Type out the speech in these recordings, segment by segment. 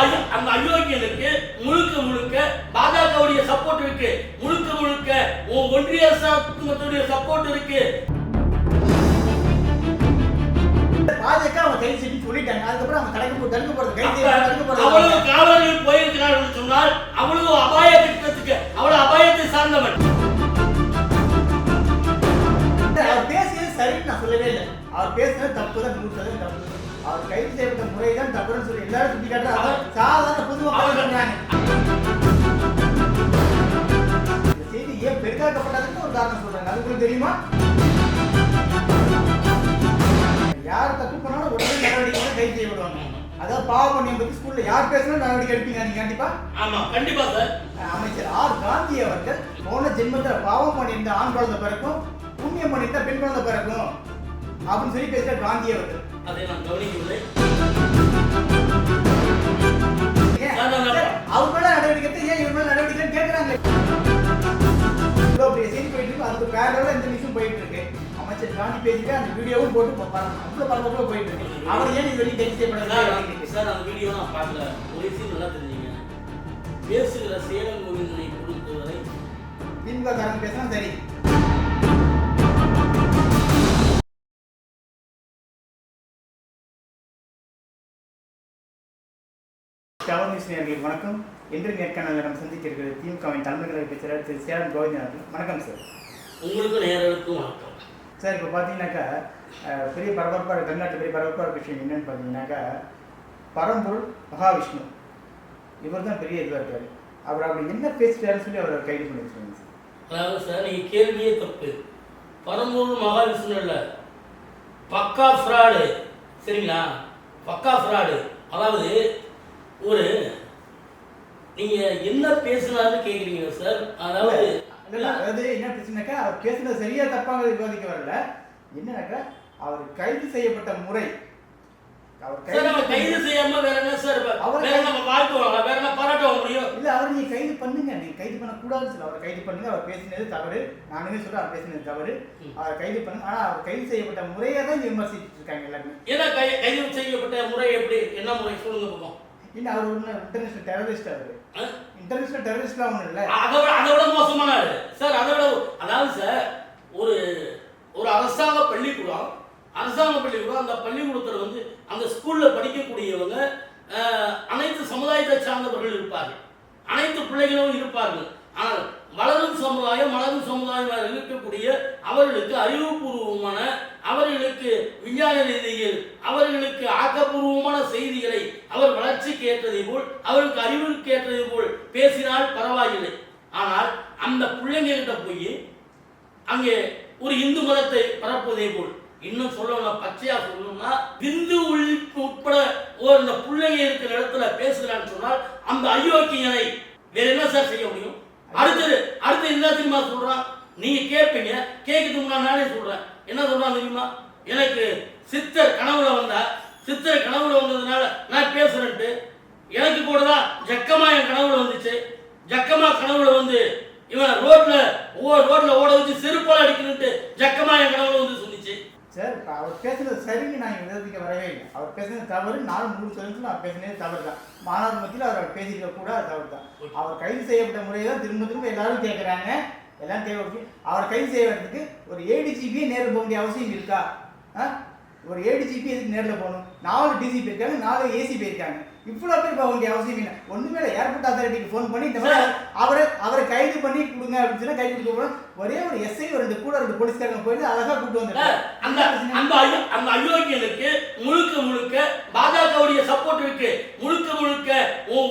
அந்த அயோக்கியனுக்கு முழுக்க முழுக்க பாஜகவுடைய சப்போர்ட் இருக்கு. முழுக்க முழுக்க ஒன்றிய அரசாங்கத்துடைய சப்போர்ட் இருக்கு. பாஜக அவங்க கைது செஞ்சு சொல்லிட்டாங்க. அதுக்கப்புறம் அவங்க தடுக்க தடுக்க போறது கைது தடுக்க போறது. அவ்வளவு காவலர்கள் போயிருக்கிறார்கள் சொன்னால் அவ்வளவு அபாய திட்டத்துக்கு அவ்வளவு அபாயத்தை சார்ந்தவன். அவர் பேசியது சரின்னு நான் சொல்லவே இல்லை. அவர் பேசுனது தப்பு தான் நூறு சதவீதம் தப்பு. அவர் கைது செய்யப்பட்ட முறை தான் தப்புன்னு சொல்லி எல்லாரும் சுட்டி காட்டுறாங்க சாதாரண பொதுமக்கள் சொல்றாங்க இந்த செய்தி ஏன் பெரிதாக்கப்பட்டதுன்னு ஒரு காரணம் சொல்றாங்க. அது உங்களுக்கு தெரியுமா? யார் தப்பு பண்ணாலும் உடனே நடவடிக்கை கைது செய்யப்படுவாங்க. அதாவது பாவமணியம் பத்தி ஸ்கூல்ல யார் பேசினாலும் நடவடிக்கை எடுப்பீங்க நீங்க கண்டிப்பா? ஆமா கண்டிப்பா சார். அமைச்சர் ஆர் காந்தி அவர்கள் போன ஜென்மத்துல பாவம் பண்ணியிருந்த ஆண் குழந்தை பிறக்கும் புண்ணியம் பண்ணியிருந்த பெண் குழந்தை பிறக்கும் அப்படின்னு சொல்லி பேசுற காந்தி அவர்கள். அதை நான் கவனிக்கவில்லை. அவர் மேல நடவடிக்கை எடுத்து ஏன் இவர் மேல நடவடிக்கை கேட்கறாங்க செய்தி போயிட்டு இருக்கு. அதுக்கு இந்த நியூஸும் போயிட்டு இருக்கு. அமைச்சர் காந்தி பேசிட்டு அந்த வீடியோவும் போட்டு அவ்வளவு பரபரப்புல போயிட்டு இருக்கு. அவர் ஏன் இது வெளியே கைது செய்யப்படாது சார் அந்த வீடியோ நான் பார்க்கல. ஒரு நல்லா தெரிஞ்சுங்க. பேசுகிற சேலம் கோவிந்தனை பொறுத்தவரை திமுக பேசினா சரி. டவர் நியூஸ் நேயர்களுக்கு வணக்கம். இன்று நேர்காணலில் நம்ம சந்திக்க இருக்கிறது திமுகவின் தலைமை கழக பேச்சாளர் திரு சேலம் கோவிந்தன் அவர்கள். வணக்கம் சார் உங்களுக்கு நேரத்துக்கும் வணக்கம். சார் இப்போ பார்த்தீங்கன்னாக்கா பெரிய பரபரப்பாக தமிழ்நாட்டில் பெரிய பரபரப்பாக விஷயம் என்னன்னு பார்த்தீங்கன்னாக்கா பரம்பொருள் மகாவிஷ்ணு. இவர் தான் பெரிய இதுவாக இருக்காரு. அவர் அப்படி என்ன பேசிட்டாருன்னு சொல்லி அவரை கைது பண்ணி வச்சுருங்க சார் அதாவது சார் நீங்க கேள்வியே தப்பு. பரம்பூர் மகாவிஷ்ணு இல்ல. பக்கா ஃப்ராடு. சரிங்களா? பக்கா ஃப்ராடு. அதாவது ஒரு நீங்க என்ன பேசுனாருன்னு கேக்குறீங்க சார்? அதாவது அதாவது என்ன பிரச்சனைக்கா அவர் பேசுனது சரியா தப்பாங்க விவாதிக்க வரல. என்னன்னாக்கா அவர் கைது செய்யப்பட்ட முறை. கைது செய்யாம வேற என்ன சார் அவர் வேற நம்ம வாழ்த்துவாங்க வேற என்ன பாராட்ட முடியும்? இல்ல அவர் நீங்க கைது பண்ணுங்க. நீங்க கைது பண்ண கூடாதுன்னு சொல்ல அவர் கைது பண்ணுங்க. அவர் பேசினது தவறு. நானுமே சொல்றேன்? அவர் பேசினது தவறு. அவர் கைது பண்ணுங்க ஆனா அவர் கைது செய்யப்பட்ட முறையை தான் விமர்சிச்சுட்டு இருக்காங்க எல்லாருமே. ஏன்னா கைது செய்யப்பட்ட முறை எப்படி? என்ன முறை? சொல்லுங்க பார்ப்போம் இல்ல அவர் ஒண்ணு இன்டர்நேஷனல் டெரரிஸ்ட் அவரு? இன்டர்நேஷனல் டெரரிஸ்ட்லாம் ஒண்ணும் இல்ல அதை விட அதை விட மோசமான ஆளு. சார் அதை விட அதாவது சார் ஒரு ஒரு அரசாங்க பள்ளிக்கூடம் அரசாங்க பள்ளிக்கூடம் அந்த பள்ளிக்கூடத்தில் வந்து அந்த ஸ்கூல்ல படிக்கக்கூடியவங்க அனைத்து சமுதாயத்தை சார்ந்தவர்கள் இருப்பார்கள் அனைத்து பிள்ளைகளும் இருப்பார்கள் ஆனால் வளரும் சமுதாயம் வளரும் சமுதாயமாக இருக்கக்கூடிய அவர்களுக்கு அறிவுபூர்வமான அவர்களுக்கு விஞ்ஞான ரீதியில் அவர்களுக்கு ஆக்கப்பூர்வமான செய்திகளை அவர் வளர்ச்சிக்கு ஏற்றதை போல் அவருக்கு அறிவுக்கு ஏற்றதை போல் பேசினால் பரவாயில்லை. ஆனால் அந்த பிள்ளைங்ககிட்ட போய் அங்கே ஒரு இந்து மதத்தை பரப்புவதே போல். இன்னும் சொல்லணும் பச்சையா சொல்லணும்னா இந்து உள்ப்பு உட்பட ஒரு இந்த பிள்ளைங்க இருக்கிற இடத்துல பேசுகிறான்னு சொன்னால் அந்த அயோக்கியனை வேற என்ன சார் செய்ய முடியும்? அடுத்தது அடுத்து என்ன தெரியுமா சொல்றான் நீங்க கேட்பீங்க கேட்கறதுக்கு நானே சொல்றேன். என்ன சொல்றான் தெரியுமா? எனக்கு சித்தர் கனவுல வந்தா சித்திர கனவுல வந்ததுனால நான் பேசுறேன்ட்டு. எனக்கு கூட தான் ஜக்கமா என் கனவுல வந்துச்சு. ஜக்கமா கனவுல வந்து இவன் ரோட்ல ஓ ரோட்ல ஓட வச்சு செருப்பால் அடிக்கணும்ட்டு ஜக்கமா என் கனவுல வந்து சொல்லிச்சு சார் அவர் பேசுறது சரின்னு நான் விதத்துக்கு வரவே இல்லை. அவர் பேசுனது தவறு நானும் முழு சதவீதத்தில் நான் பேசினது தவறு தான் மாணவர் மத்தியில் அவர் பேசியிருக்க கூட தவறு தான் அவர் கைது செய்யப்பட்ட முறையை தான் திரும்ப திரும்ப எல்லாரும் கேட்குறாங்க எல்லாம் தேவை அவர் கைது செய்யறதுக்கு ஒரு ஏடிஜிபியே நேரில் போக வேண்டிய அவசியம் இருக்கா? ஆ? ஒரு ஏடிஜிபி எதுக்கு நேரில் போகணும்? நாலு டிசிபி இருக்காங்க நாலு ஏசிபி இருக்காங்க. இவ்வளோ பேர் போக வேண்டிய அவசியம் இல்லை. ஒன்றுமே இல்லை. ஏர்போர்ட் அத்தாரிட்டிக்கு ஃபோன் பண்ணி இந்த மாதிரி அவரை அவரை கைது பண்ணி கொடுங்க அப்படின்னு சொன்னா கைது கொடுக்க. ஒரே ஒரு எஸ்ஐ ஒரு ரெண்டு கூட ரெண்டு போலீஸ்காரங்க போயிட்டு அழகா கூப்பிட்டு வந்துட்டாங்க அந்த அந்த அந்த அயோக்கியனுக்கு முழுக்க முழுக்க பாஜகவுடைய சப்போர்ட் இருக்கு. முழுக்க முழுக்க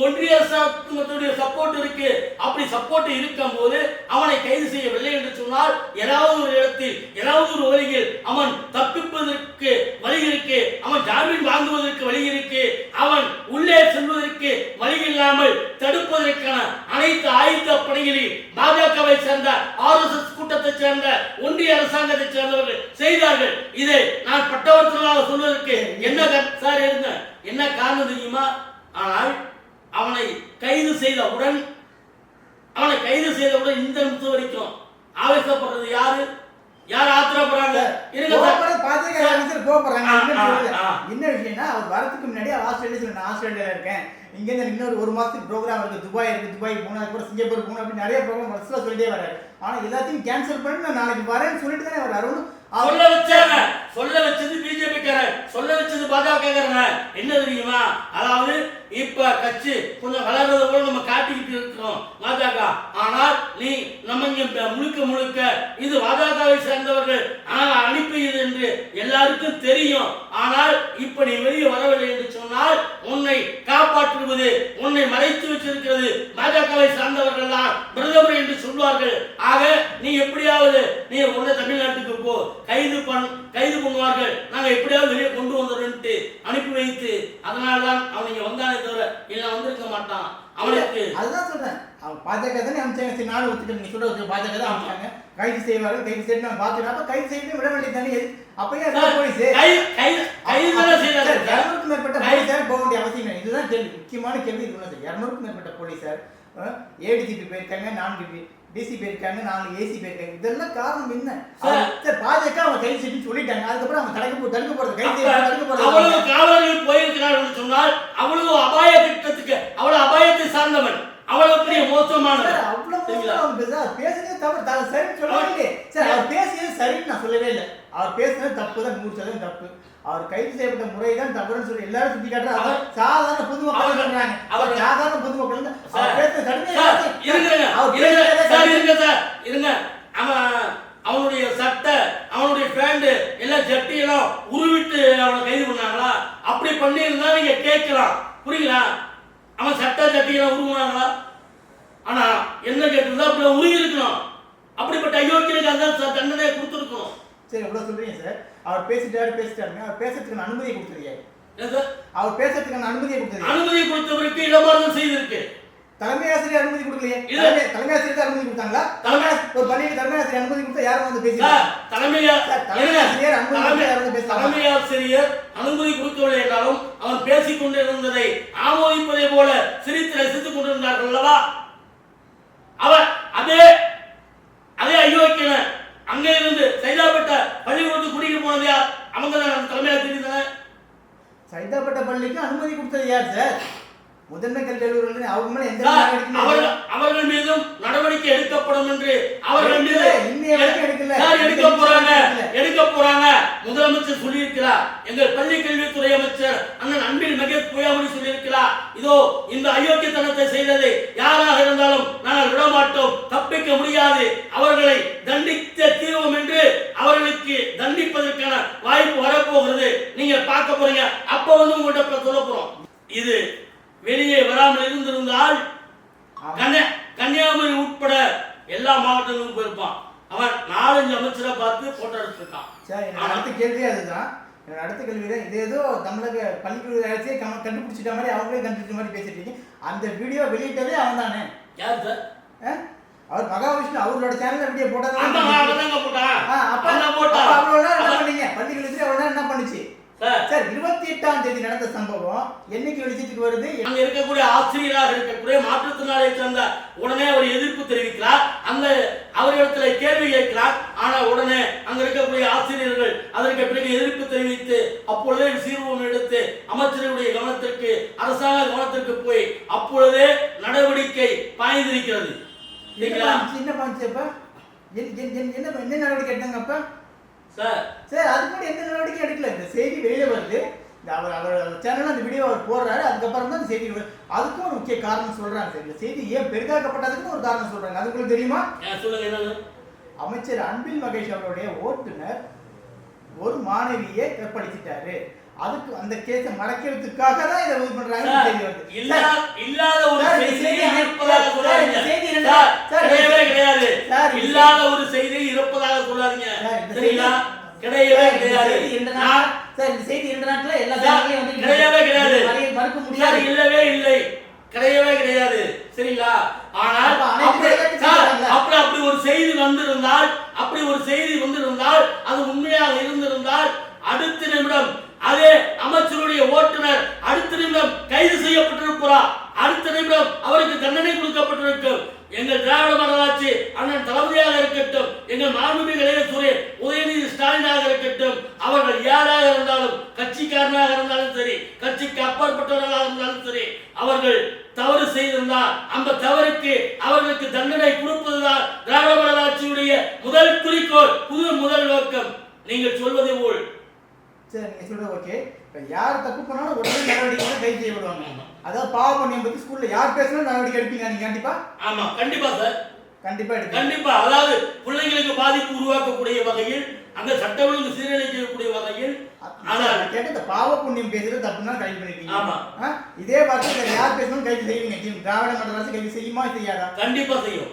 ஒன்றிய அரசாங்கத்துடைய சப்போர்ட் இருக்கு. அப்படி சப்போர்ட் இருக்கும் போது அவனை கைது செய்யவில்லை என்று சொன்னால் ஏதாவது ஒரு இடத்தில் ஏதாவது ஒரு வழியில் அவன் தப்பிப்பதற்கு வழி இருக்கு. அவன் ஜாமீன் வாங்குவதற்கு வழி இருக்கு. அவன் உள்ளே செல்வதற்கு வழி இல்லாமல் தடுப்பதற்கான அனைத்து ஆயுத படைகளில் பாஜகவை சேர்ந்த ஆர்எஸ்எஸ் கூட்டத்தை சேர்ந்த ஒன்றிய அரசாங்கத்தை சேர்ந்தவர்கள் செய்தார்கள். இதை நான் பட்டவர்த்தனாக சொல்வதற்கு என்ன சார் இருந்த என்ன காரணம் தெரியுமா? ஆனால் அவனை கைது செய்தவுடன் அவனை கைது செய்தவுடன் இந்த நிமிஷம் வரைக்கும் ஆவேசப்படுறது யாரு? யார் ஆத்திரப்படுறாங்க இருங்க சார். கோபப்படுறது பாஜக ஆ, என்ன? விஷயம்னா அவர் வரதுக்கு முன்னாடி ஆஸ்திரேலியா சொல்ல நான் ஆஸ்திரேலியால இருக்கேன். இங்க இருந்து இன்னொரு ஒரு மாசத்துக்கு ப்ரோக்ராம் இருக்கு. துபாய் இருக்கு. துபாய் போகணும் அதுக்கப்புறம் சிங்கப்பூர் போகணும் அப்படின்னு நிறைய ப்ரோக்ராம் வருஷத்துல சொல்லிட்டே வராரு ஆனா எல்லாத்தையும் கேன்சல் பண்ணி நான் நாளைக்கு வரேன்னு சொல்லிட்டு தானே அவர் சொல்ல வச்சாங்க. சொல்ல வச்சது பிஜேபி சொல்ல வச்சது பாஜக என்ன தெரியுமா? அதாவது இப்ப கட்சி கொஞ்சம் வளர்றத போல நம்ம காட்டிக்கிட்டு இருக்கிறோம் பாஜக. ஆனால் நீ நம்ம இங்க முழுக்க முழுக்க இது பாஜகவை சேர்ந்தவர்கள் ஆனால் அனுப்பியது என்று எல்லாருக்கும் தெரியும் ஆனால் இப்ப நீ வெளியே வரவில்லை என்று சொன்னால் உன்னை காப்பாற்றுவது உன்னை மறைத்து வச்சிருக்கிறது பாஜகவை சார்ந்தவர்கள் தான் பிரதமர் என்று சொல்வார்கள் ஆக நீ எப்படியாவது நீ உன்னை தமிழ்நாட்டுக்கு போ கைது பண் கைது பண்ணுவார்கள் நாங்க எப்படியாவது வெளியே கொண்டு வந்துடுறோம்ட்டு அனுப்பி வைத்து அதனால தான் அவன் இங்க வந்தானே தவிர இல்லை வந்திருக்க மாட்டான் அவனுக்கு அதுதான் சொல்றேன் அவர் பாஜக சரி நானும் ஒத்துக்கிறேன் நீங்க சொல்றது பாஜக தான் அமைச்சாங்க கைது செய்வார்கள் கைது செய்து நான் பார்த்துக்கிறேன் அப்ப கைது செய்து விட வேண்டியது தானே? அப்பயே போலீஸ். இருநூறுக்கும் மேற்பட்ட போலீசார் போக வேண்டிய அவசியம் இல்லை. இதுதான் கேள்வி. முக்கியமான கேள்வி இது சார். இருநூறுக்கும் மேற்பட்ட போலீசார் ஏடிஜிபி போயிருக்காங்க நான்கு டிசி போயிருக்காங்க நாலு ஏசி போயிருக்காங்க. இதெல்லாம் காரணம் என்ன? பாஜக அவங்க கைது செய்யணும்னு சொல்லிட்டாங்க. அதுக்கப்புறம் அவங்க தடுக்க தடுக்க போறது கைது தடுக்க போறது அவ்வளவு காவலர்கள் போயிருக்கிறார்கள் சொன்னால் அவ்வளவு அபாய திட்டத்துக்கு அவ்வளவு அபாயத்தை சார்ந்தவன் அவ்வளவு பெரிய மோசமானவன் சார், அவ்வளவு சரிங்களா? மோசமா அவங்க பேசுறாரு. அவர் பேசுனதே தவறு. தவறு சரின்னு சொல்லவே. சார், அவர் பேசியது சரின்னு நான் சொல்லவே இல்லை. அவர் பேசுனது தப்பு தான், சதவீதம் தப்பு. அவர் கைது செய்யப்பட்ட முறை தான் தவறுன்னு சொல்லி எல்லாரும் காட்டுறாங்க. அவர்- சாதாரண பொதுமக்கள் சொல்றாங்க. அவர்- சாதாரண பொதுமக்கள். அவர் சார், பேசுனது கடுமையா சார், இருக்கு. இருங்க சார் இருங்க சார் அவன் அவனுடைய சட்டை அவனுடைய பேண்ட் எல்லாம் ஜட்டி எல்லாம் உருவிட்டு அவனை கைது பண்ணாங்களா அப்படி பண்ணியிருந்தா நீங்க கேட்கலாம் புரியுங்களா அவன் சட்டை ஜட்டி எல்லாம் உருவுனாங்களா? ஆனா என்ன கேட்டிருந்தா அப்படி உருவி இருக்கணும். அப்படிப்பட்ட அயோக்கியனுக்கு அந்த ச- தண்டனையை கொடுத்துருக்கணும் சரி, இவ்வளவு சொல்றீங்க சார். அவர் பேசிட்டாரு பேசிட்டாருங்க. அவர் பேசுறதுக்கான அனுமதியை சார் அவர் பேசுறதுக்கான அனுமதியை கொடுத்துருங்க அனுமதி கொடுத்தவருக்கு இடமாறுதல் செய்திருக்கு. தலைமை ஆசிரியர் அனுமதி கொடுக்கலையே. தலைமை தலைமை ஆசிரியர் அனுமதி கொடுத்தாங்களா? தலைமை- ஒரு பள்ளிக்கு தலைமை ஆசிரியர் அனுமதி கொடுத்தா யாரும் வந்து தலைமையா சார், தலைமை ஆசிரியர் அனுமதி தலைமை- யாரும் பேசலாமா? தலைமை ஆசிரியர் அனுமதி கொடுக்கவில்லை என்றாலும் அவன் பேசிக் கொண்டிருந்ததை ஆமோதிப்பதை போல சிரித்து ரசித்துக் கொண்டிருந்தார்கள் அல்லவா? அவர் அதே அதே அயோக்கியன அங்க இருந்து சைதாப்பட்ட பள்ளிக்கூடத்துக்கு கூட்டிட்டு போனது யார்? அவங்க தான் தலைமை ஆசிரியர் தானே? சைதாப்பட்ட பள்ளிக்கு அனுமதி கொடுத்தது யார் சார்? முதன்மை கல்வி அலுவலர்கள் அவங்க மேல எந்த அவர்கள் மீதும் நடவடிக்கை எடுக்கப்படும் என்று அவர்கள் மீது எடுக்க போறாங்க. எடுக்க போறாங்க. முதலமைச்சர் சொல்லியிருக்கிறார். எங்கள் பள்ளி கல்வித்துறை அமைச்சர் அண்ணன் அன்பில் மகேஷ் பொய்யாமொழி சொல்லியிருக்கிறார். இதோ இந்த அயோக்கியத்தனத்தை செய்ததை யாராக இருந்தாலும் நாங்கள் விட மாட்டோம் தப்பிக்க முடியாது அவர்களை தண்டித்த தீர்வோம் என்று அவர்களுக்கு தண்டிப்பதற்கான வாய்ப்பு வரப்போகிறது நீங்க பார்க்க போறீங்க அப்ப வந்து உங்கள்கிட்ட சொல்ல போறோம் இது வெளியே வராமல் இருந்திருந்தால் ஆமா. கன்னியா கன்னியாகுமரி உட்பட எல்லா மாவட்டங்களுக்கும் போயிருப்பான் அவன் நாலஞ்சு அமைச்சரை பார்த்து போட்டோ எடுத்திருக்கான் சார் என்னோட அடுத்த கேள்வி அதுதான் என்னோட அடுத்த கேள்வி தான் இது ஏதோ தமிழக பள்ளிக்கூட அரசே கம- கண்டுபிடிச்சிட்ட மாதிரி அவங்களே கண்டுபிடிச்ச மாதிரி பேசிட்டு அந்த வீடியோ வெளியிட்டதே அவன் தானே யார் சார்? அவர் மகாவிஷ்ணு அவரோட சேனல்ல வீடியோ போட்டா. அவன் அப்ப அவன் என்ன அவன்- பண்ணீங்க? அவ்வளவு நேரம் என்ன பண்ணுச்சு? சார். இருபத்தி எட்டாம் தேதி நடந்த சம்பவம் என்னைக்கு வெளிச்சத்துக்கு வருது? அங்க இருக்கக்கூடிய ஆசிரியராக இருக்கக்கூடிய மாற்றுத்திறனாளியை சேர்ந்த உடனே அவர் எதிர்ப்பு தெரிவிக்கிறார். அந்த அவரிடத்துல கேள்வி கேட்கிறார். ஆனா உடனே அங்க இருக்கக்கூடிய ஆசிரியர்கள் அதற்கு பிறகு எதிர்ப்பு தெரிவித்து அப்பொழுதே சீர்வம் எடுத்து அமைச்சர்களுடைய கவனத்திற்கு அரசாங்க கவனத்திற்கு போய் அப்பொழுதே நடவடிக்கை பாய்ந்திருக்கிறது. என்ன என்ன நடவடிக்கை எடுத்தாங்க அப்ப? சார். சார் அது கூட எந்த நடவடிக்கையும் எடுக்கல. இந்த செய்தி வெளியில வருது. இந்த அவர் அவர் சேனல்ல அந்த வீடியோ அவர் போடுறாரு. அதுக்கப்புறம் தான் செய்தி அதுக்கும் ஒரு முக்கிய காரணம் சொல்றாங்க சார். இந்த செய்தி ஏன் பெரிதாக்கப்பட்டதுக்கும் ஒரு காரணம் சொல்றாங்க. அது உங்களுக்கு தெரியுமா? சொல்லுங்க அமைச்சர் அன்பில் மகேஷ் அவருடைய ஓட்டுநர் ஒரு மாணவியை கற்பழிச்சிட்டாரு அதுக்கு அந்த கேஸை மறைக்கிறதுக்காக தான் இதை இது பண்றாங்க சார், செய்தி வருது. இல்லா- இல்லாத ஒரு செய்தியை செய்தி இருப்பதாக சொல்லாதீங்க. சார், கிடையவே கிடையாது. இல்லாத ஒரு செய்தி இருப்பதாக சொல்லாதீங்க சரிங்களா? கிடையவே கிடையாது. சார் இந்த செய்தி இரண்டு நாட்ல எல்லா சேனல்லையும் வந்து கிடையவே கிடையாது. மறை- மறுக்க முடியாது. இல்லவே இல்லை. கிடையவே கிடையாது. சரிங்களா? ஆனால். அப்படி அப்படி ஒரு செய்தி வந்திருந்தால் அப்படி ஒரு செய்தி வந்திருந்தால் அது உண்மையாக இருந்திருந்தால் அடுத்த நிமிடம் அதே அமைச்சருடைய ஓட்டுநர் அடுத்த நிமிடம் கைது செய்யப்பட்டிருக்கிறார். அடுத்த நிமிடம் அவருக்கு தண்டனை கொடுக்கப்பட்டிருக்கும். எங்கள் திராவிட மாநகராட்சி அண்ணன் தளபதியாக இருக்கட்டும் எங்கள் மாண்புமிகு இளைஞர் உதயநிதி ஸ்டாலினாக இருக்கட்டும் அவர்கள் யாராக இருந்தாலும் கட்சிக்காரனாக இருந்தாலும் சரி கட்சிக்கு அப்பாற்பட்டவர்களாக இருந்தாலும் சரி அவர்கள் தவறு செய்திருந்தால் அந்த தவறுக்கு அவர்களுக்கு தண்டனை கொடுப்பதுதான் திராவிட மாநகராட்சியுடைய முதல் குறிக்கோள் புது முதல் நோக்கம். நீங்கள் சொல்வதை போல் சரி நீங்க சொல்றது ஓகே இப்போ யார் தப்பு பண்ணாலும் உடனே நடவடிக்கை கைது செய்ய விடுவாங்க அதாவது பாவ பண்ணியம் பத்தி ஸ்கூல்ல யார் பேசினாலும் நடவடிக்கை எடுப்பீங்க நீங்க? கண்டிப்பா? ஆமா கண்டிப்பா சார் கண்டிப்பா எடுப்பீங்க கண்டிப்பா அதாவது பிள்ளைங்களுக்கு பாதிப்பு உருவாக்கக்கூடிய வகையில் அந்த சட்ட ஒழுங்கு சீரழிக்கக்கூடிய வகையில் ஆனால் கேட்ட இந்த பாவ புண்ணியம் பேசுறது தப்புன்னா கைது பண்ணிருக்கீங்க ஆமா. இதே வார்த்தை வேற யார் பேசினாலும் கைது செய்வீங்க. டீம் திராவிட மாடல் அரசு கைது செய்யுமா? செய்யாதா? கண்டிப்பா செய்யும்.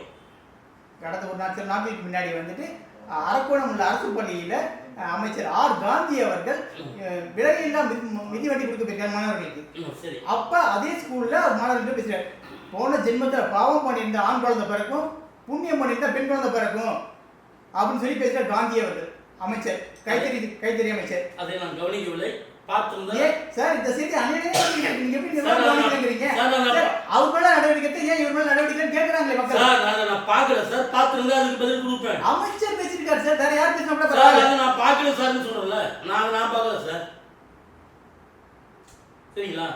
கடந்த ஒரு நாட்கள் நாட்களுக்கு முன்னாடி வந்துட்டு அரக்கோணம் உள்ள அரசு பள்ளியில அமைச்சர் ஆர். காந்தி அவர்கள் மிதி- மிதிவண்டி கொடுக்க போயிருக்காங்க மாணவர்களுக்கு. அப்ப அதே ஸ்கூல்ல மாணவர்கள் பேசுறாரு போன ஜென்மத்துல பாவம் பண்ணியிருந்த ஆண் குழந்தை பிறக்கும் புண்ணியம் பண்ணியிருந்தா பெண் குழந்தை பிறக்கும் அப்படின்னு சொல்லி பேசுறார் காந்தி அவர்கள் அமைச்சர் கைத்தறி கைத்தறி அமைச்சர். அதை நான் கவனிக்கவில்லை. பார்த்திருந்தேன் ஏன் சார் இந்த அநியாயமா இருக்கு. நீங்க எப்படி நான் சார், அவர் மேல நடவடிக்கை ஏன் இவர் மேல நடவடிக்கை கேக்குறாங்களே மக்கள். சார் நான் பார்க்கல சார். பார்த்திருந்தா அதுக்கு பதில் கொடுப்பேன். அமைச்சர் பேசிருக்காரு சார். வேற யார் பேசினா கூட சார் பரவாயில்ல. அதை நான் பார்க்கல சார்னு சொல்றேன்ல. நான் நான் பார்க்கல சார். சரிங்களா?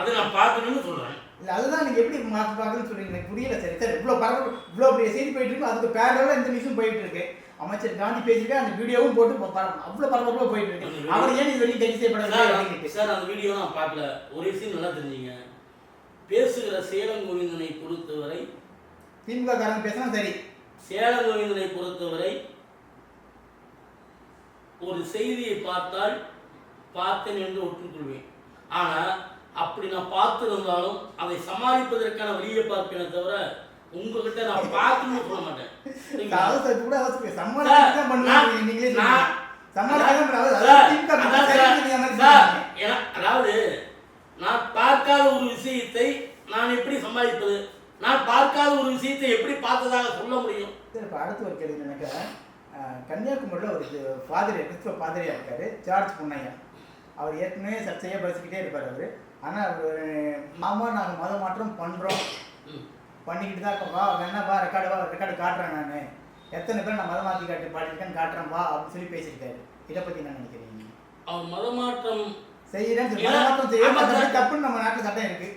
அதை நான் பார்க்கணும்னு சொல்றேன். இல்ல அதுதான் நீங்க எப்படி மாற்றி பார்க்கணும்னு சொல்றீங்க? எனக்கு புரியல சரி. சார் இவ்வளவு பரபரப்பு இவ்வளவு பெரிய செய்தி போயிட்டு இருக்கு. அதுக்கு இந்த நியூஸும் போயிட்டு இருக்கு. அமைச்சர் காந்தி பேசியிருக்காரு அந்த வீடியோவும் போட்டு ப- பர- அவ்வளவு பரபரப்பா போயிட்டு இருக்கு. அவர் ஏன் இது வெளியே கைது செய்யப்படவில்லை சார் அந்த வீடியோ நான் பார்க்கல. ஒரு விஷயம் நல்லா தெரிஞ்சுங்க. பேசுகிற சேலம் கோவிந்தனை பொறுத்தவரை திமுக காரங்க பேசினா சரி. சேலம் கோவிந்தனை பொறுத்தவரை ஒரு செய்தியை பார்த்தால் பார்த்தேன் என்று ஒற்றுக்கொள்வேன் ஆனா அப்படி நான் பார்த்திருந்தாலும் அதை சமாளிப்பதற்கான வழியை பார்ப்பேனே தவிர உங்ககிட்ட நான் பார்க்கணும்னு சொல்ல மாட்டேன்? அவசரம் கூட அவசரம் சமாளிக்க பண்ணுவாங்க நீங்களே அதாவது நான் பார்க்காத ஒரு விஷயத்தை நான் எப்படி சமாளிப்பது? நான் பார்க்காத ஒரு விஷயத்தை எப்படி பார்த்ததாக சொல்ல முடியும்? இப்போ அடுத்து ஒரு கேள்வி எனக்கு கன்னியாகுமரியில் ஒரு ஃபாதர் கிறிஸ்துவ ஃபாதரியா இருக்காரு ஜார்ஜ் பொன்னையா அவர் ஏற்கனவே சர்ச்சையாக பேசிக்கிட்டே இருப்பார் அவர். ஆனால் அவர் மாமா நாங்கள் மத மாற்றம் பண்ணுறோம். பண்ணிக்கிட்டு தான் இருக்கோம். வா வேணா வா ரெக்கார்டு வா ரெக்கார்டு காட்டுறேன் நான். எத்தனை பேர் நான் மதம் மாற்றி காட்டு பாடியிருக்கேன்னு காட்டுறேன் வா அப்படின்னு சொல்லி பேசியிருக்காரு இதை பற்றி என்ன நினைக்கிறீங்க? அவன் மதமாற்றம் செய்யறேன்னு சொல்லி இல்ல, மதம் மாற்றம் செய்ய. தப்புன்னு நம்ம நாட்டில் சட்டம் இருக்கு.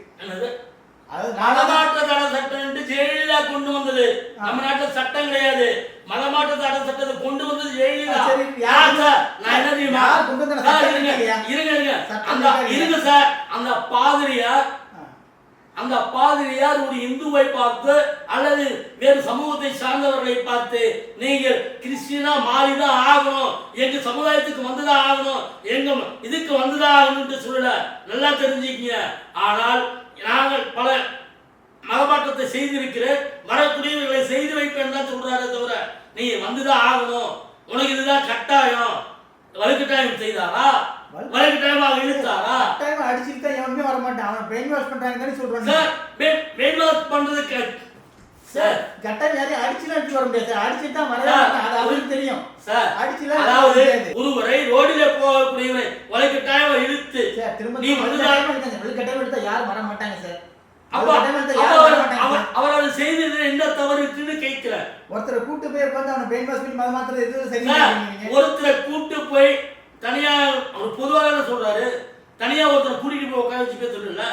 மதமாற்ற தடை சட்டம் ஜெயலலிதா கொண்டு வந்தது. நம்ம நாட்டுல சட்டம் கிடையாது. மதமாற்ற தடை சட்டத்தை கொண்டு வந்தது ஜெயலலிதா. யார் சார்? நான் என்ன தெரியுமா? இருங்க? இருங்க அந்த? இருங்க சார். அந்த பாதிரியார். அந்த பாதிரியார் ஒரு இந்துவை பார்த்து அல்லது வேறு சமூகத்தை சார்ந்தவர்களை பார்த்து நீங்கள் கிறிஸ்டியனா மாறிதான் ஆகணும் எங்க சமுதாயத்துக்கு வந்துதான் ஆகணும் எங்க இதுக்கு வந்துதான் ஆகணும்னு சொல்லல. நல்லா தெரிஞ்சுக்கங்க. ஆனால் நாங்கள் பல மதமாற்றத்தை செய்திருக்கிறேன் வரக்கூடியவர்களை செய்து வைப்பேன் தான் சொல்றாரு தவிர நீ வந்துதான் ஆகணும். உனக்கு இதுதான் கட்டாயம். வலுக்கட்டாயம் செய்தாரா? வலுக்கட்டாயமாக இழுத்தாரா? டைம் அடிச்சுட்டு தான் எவனுமே வர மாட்டான் அவன் பிரெயின் வாஷ் பண்றாங்கன்னு சொல்றாங்க. சார் வெயிட் லாஸ் பண்றதுக்கு சார் கட்டாயம் யாரையும் அடிச்சுலாம் அடிச்சு வர முடியாது. சார் அடிச்சுட்டு தான் மாட்டான். அது அவருக்கு தெரியும். சார் அடிச்சுலாம் அதாவது வர. ஒருவரை ரோடிலே போகக்கூடியவரை வலுக்கட்டாயம் இழுத்து சார் திரும்ப நீ வந்து. வெள்ளக்கட்டாயம் எடுத்தா யாரும் வர மாட்டாங்க சார் வர அவர் செய்தது என்ன தவறு கேட்கிறேன் ஒருத்தரை கூட்டு போய் உட்காந்து அவனை பிரெயின் வாஷ் பண்ணி மத மாத்திரம் எது சரி ஒருத்தரை கூட்டு போய் தனியாக அவர் பொதுவாக என்ன சொல்றாரு. தனியாக ஒருத்தர் கூட்டிகிட்டு போய் உட்கார வச்சு பேசல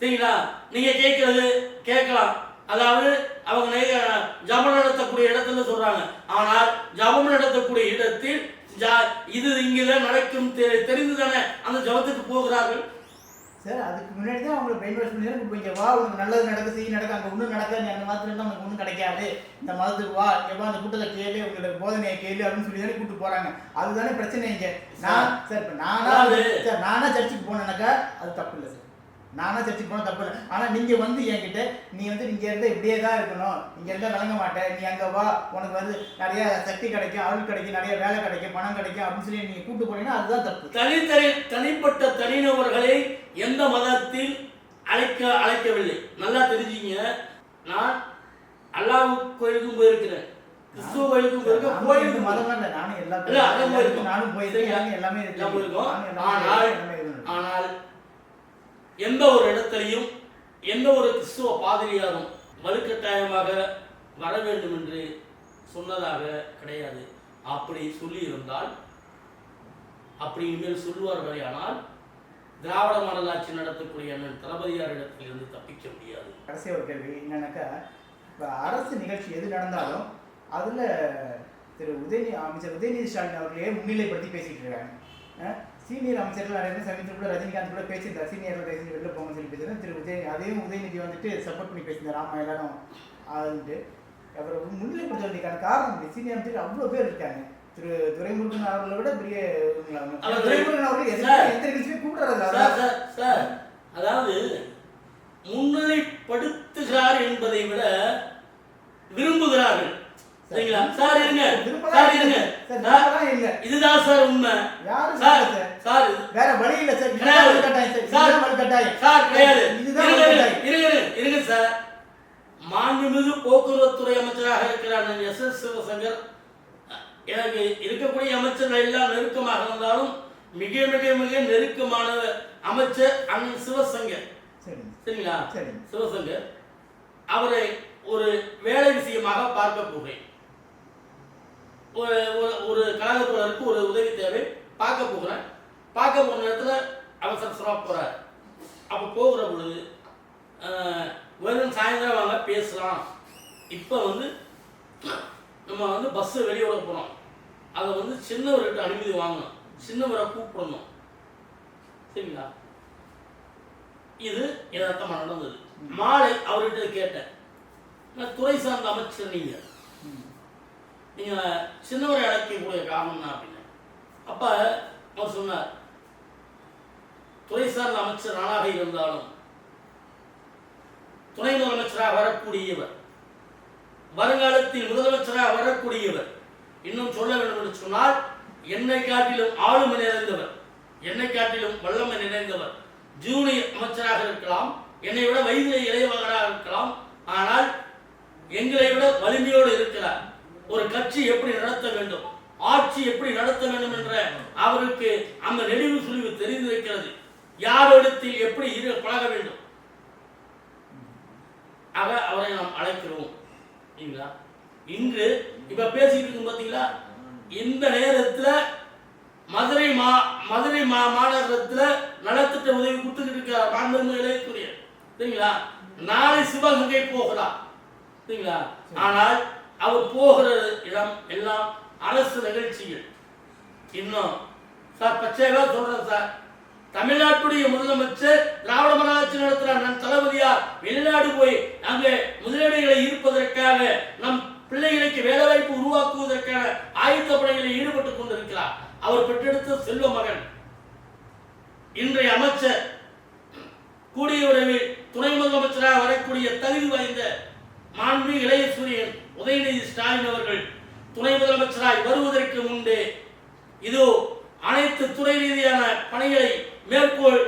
சரிங்களா? நீங்கள் கேட்கறது கேட்கலாம். அதாவது அவங்க நெய்- ஜபம் நடத்தக்கூடிய இடத்துல சொல்றாங்க. ஆனால் ஜபம் நடத்தக்கூடிய இடத்தில் இது இங்கே நடக்கும் தெரிந்து தானே அந்த ஜபத்துக்கு போகிறார்கள்? சார் அதுக்கு முன்னாடி தான் அவங்களை பிரெயின் வாஷ் பண்ணி இங்க வா உனக்கு நல்லது நடக்க செய்ய நடக்க அங்க ஒண்ணும் நடக்காது அந்த மாத்திரம் தான் உனக்கு ஒண்ணும் கிடைக்காது. இந்த மதத்துக்கு வா இங்க வா அந்த கூட்டத்தை கேளு உங்களுக்கு போதனையை கேளு அப்படின்னு சொல்லி தானே கூட்டு போறாங்க. அதுதானே பிரச்சனை இங்க. நான் சார் இப்ப நானா அதாவது- சார் நானா சர்ச்சுக்கு போனேனாக்கா அது தப்பு இல்லை சார். நானா சர்ச்சுக்கு போனா தப்பு இல்லை. ஆனா நீங்க வந்து என்கிட்ட நீ வந்து இங்க இருந்தா இப்படியே தான் இருக்கணும். இங்க இருந்தா விளங்க மாட்டேன். நீ அங்க வா. உனக்கு வந்து நிறைய சக்தி கிடைக்கும் அருள் கிடைக்கும் நிறைய வேலை கிடைக்கும் பணம் கிடைக்கும் அப்படின்னு சொல்லி நீங்க கூட்டு போனீங்கன்னா அதுதான் தப்பு. தனித்தனி தனிப்பட்ட தனிநபர்களை எந்த மதத்தில் அழைக்க அழைக்கவில்லை. நல்லா தெரிஞ்சுங்க. நான் அல்லாஹ் கோயிலுக்கும் போயிருக்கிறேன். கிறிஸ்துவ கோயிலுக்கும் போயிருக்கேன். நானும் கோயிலுக்கும் எந்த மதமும் இல்லை. நானும் எல்லா அதான் போயிருக்கோம். நானும் போயிருக்கேன். எல்லாமே இருக்கு. எல்லாம் போயிருக்கோம். நானும் எல்லாமே ஆனால். ஆனால் எந்த ஒரு இடத்திலையும் எந்த ஒரு கிறிஸ்துவ பாதிரியாரும் வலுக்கட்டாயமாக வர வேண்டும் என்று சொன்னதாக கிடையாது. அப்படி சொல்லியிருந்தால் அப்படி இனிமேல் சொல்லுவார்களே ஆனால் திராவிட மாடல் நடத்தக்கூடிய அண்ணன் தளபதியாரிடத்தில் இருந்து தப்பிக்க முடியாது. கடைசி ஒரு கேள்வி என்னன்னாக்கா இப்போ அரசு நிகழ்ச்சி எது நடந்தாலும் அதில் திரு உதயநி அமைச்சர் உதயநிதி ஸ்டாலின் அவர்களே முன்னிலைப்படுத்தி பேசிட்டு இருக்காங்க. சீனியர் அமைச்சர்கள் பேர் சமீபத்தில் கூட ரஜினிகாந்த் கூட பேசியிருந்தார். சீனியர் பேசி வெளில போங்கன்னு சொல்லி பேசுகிறேன் திரு உதய அதையும் உதயநிதி வந்துட்டு சப்போர்ட் பண்ணி பேசியிருந்தார். ஆமாம் எல்லாரும் அதுன்ட்டு அவரை முன்னிலைப்படுத்த வேண்டியக்கான காரணம் சீனியர் அமைச்சர் அவ்வளோ பேர் இருக்காங்க. திரு துரைமுருகன் அவர்களை விட பெரிய துரைமுருகன் அவர்கள் எந்த நிகழ்ச்சியுமே சார். அதாவது முன்னிலைப்படுத்துகிறார் என்பதை விட விரும்புகிறார்கள். சரிங்களா? சார் இருங்க. சார் இருங்க. இதுதான் சார் உண்மை. Sir sir. வேற வழி இல்ல சார். கிடையாது. வலுக்கட்டாயம் சார். இதுதான் வலுக்கட்டாயம் சார் கிடையாது இதுதான் இருங்க இருங்க சார். மாண்புமிகு போக்குவரத்துறை அமைச்சராக இருக்கிற அண்ணன் எஸ் எஸ் சிவசங்கர். எனக்கு இருக்கக்கூடிய அமைச்சர்கள் எல்லாம் நெருக்கமாக இருந்தாலும் மிக மிக மிக நெருக்கமான அமைச்சர் அண்ணன் சிவசங்கர். சரி சரிங்களா? சரி சிவசங்கர் அவரை ஒரு வேலை விஷயமாக பார்க்க போகிறேன். ஒரு ஒரு- ஒரு கழகத்தோழருக்கு ஒரு உதவி தேவை. பார்க்க போகிறேன். பார்க்க போன நேரத்தில் அவசர அவசரமாக போகிறார் அப்போ போகிற பொழுது வெறும் சாயந்தரம் வாங்க பேசலாம். இப்போ வந்து நம்ம வந்து பஸ்ஸை வெளியே போகிறோம் அதை வந்து சின்னவர்கிட்ட அனுமதி வாங்கணும். சின்னவரை கூப்பிடணும். சரிங்களா? இது யதார்த்தமாக நடந்தது. மாலை அவர்கிட்ட கேட்டேன். நான் துறை சார்ந்த அமைச்சர் நீங்கள் நீங்கள் சின்னவரை அழைக்கக்கூடிய காரணம் என்ன அப்படின்னு. அப்போ அவர் சொன்னார் துறை சார்ந்த அமைச்சர் நானாக இருந்தாலும் துணை முதலமைச்சராக வரக்கூடியவர் வருங்காலத்தில் முதலமைச்சராக வரக்கூடியவர். இன்னும் சொல்ல வேண்டும் என்று சொன்னால் என்னை காட்டிலும் ஆளுமை நிறைந்தவர் என்னை காட்டிலும் வல்லமை நிறைந்தவர் ஜூனியர் அமைச்சராக இருக்கலாம் என்னை விட வயதிலே இளையவராக இருக்கலாம். ஆனால் எங்களை விட வலிமையோடு இருக்கிறார். ஒரு கட்சி எப்படி நடத்த வேண்டும் ஆட்சி எப்படி நடத்த வேண்டும் என்ற அவருக்கு அந்த நெளிவு சுழிவு தெரிந்திருக்கிறது. யாரிடத்தில் எப்படி இரு பழக வேண்டும்? ஆக அவரை நாம் அழைக்கிறோம். சரிங்களா இன்று இப்ப பேசிட்டு இருக்கும் பாத்தீங்களா? இந்த நேரத்துல மதுரை மா மதுரை மா மாநகரத்துல நலத்திட்ட உதவி கொடுத்துக்கிட்டு இருக்கிறார் மாண்புமிகு கூறிய சரிங்களா? நாளை சிவகங்கை போகிறார் சரிங்களா? ஆனால் அவர் போகிற இடம் எல்லாம் அரசு நிகழ்ச்சிகள். இன்னும் சார் பச்சையாக சொல்றேன் சார். தமிழ்நாட்டுடைய முதலமைச்சர் திராவிட மாநாட்சி நடத்துகிற நம் தளபதியார் வெளிநாடு போய் அங்கே முதலீடுகளை ஈர்ப்பதற்காக நம் பிள்ளைகளுக்கு வேலைவாய்ப்பு உருவாக்குவதற்கான ஆயுத பணிகளில் ஈடுபட்டுக் கொண்டிருக்கிறார். அவர் பெற்றெடுத்த செல்வ மகன். இன்றைய அமைச்சர் கூடிய விரைவில் துணை முதலமைச்சராக வரக்கூடிய தகுதி வாய்ந்த மாண்பு இளைய சூரியன் உதயநிதி ஸ்டாலின் அவர்கள் துணை முதலமைச்சராய் வருவதற்கு முன்பே இதோ அனைத்து துறை ரீதியான பணிகளை மேற்கொள்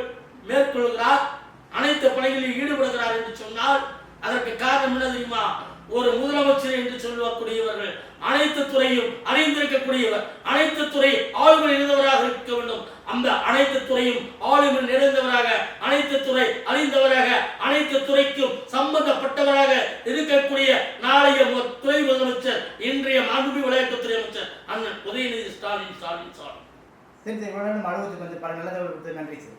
மேற்கொள்கிறார் அனைத்து பணிகளில் ஈடுபடுகிறார் என்று சொன்னால் அதற்கு காரணம் என்ன தெரியுமா? ஒரு முதலமைச்சர் என்று சொல்லக்கூடியவர்கள் அனைத்து துறையும் அறிந்திருக்கக்கூடியவர் அனைத்து துறை ஆளுமை நிறைந்தவராக இருக்க வேண்டும். அந்த அனைத்து துறையும் ஆளுமை நிறைந்தவராக அனைத்து துறை அறிந்தவராக அனைத்து துறைக்கும் சம்பந்தப்பட்டவராக இருக்கக்கூடிய நாளைய மு- துறை முதலமைச்சர் இன்றைய மாண்புமிகு விளையாட்டுத்துறை அமைச்சர் அண்ணன் உதயநிதி ஸ்டாலின் ஸ்டாலின் ஸ்டாலின். சரி சார் இவ்வளோ நேரம் வந்து பல நல்ல தகவல் கொடுத்து நன்றி சார்.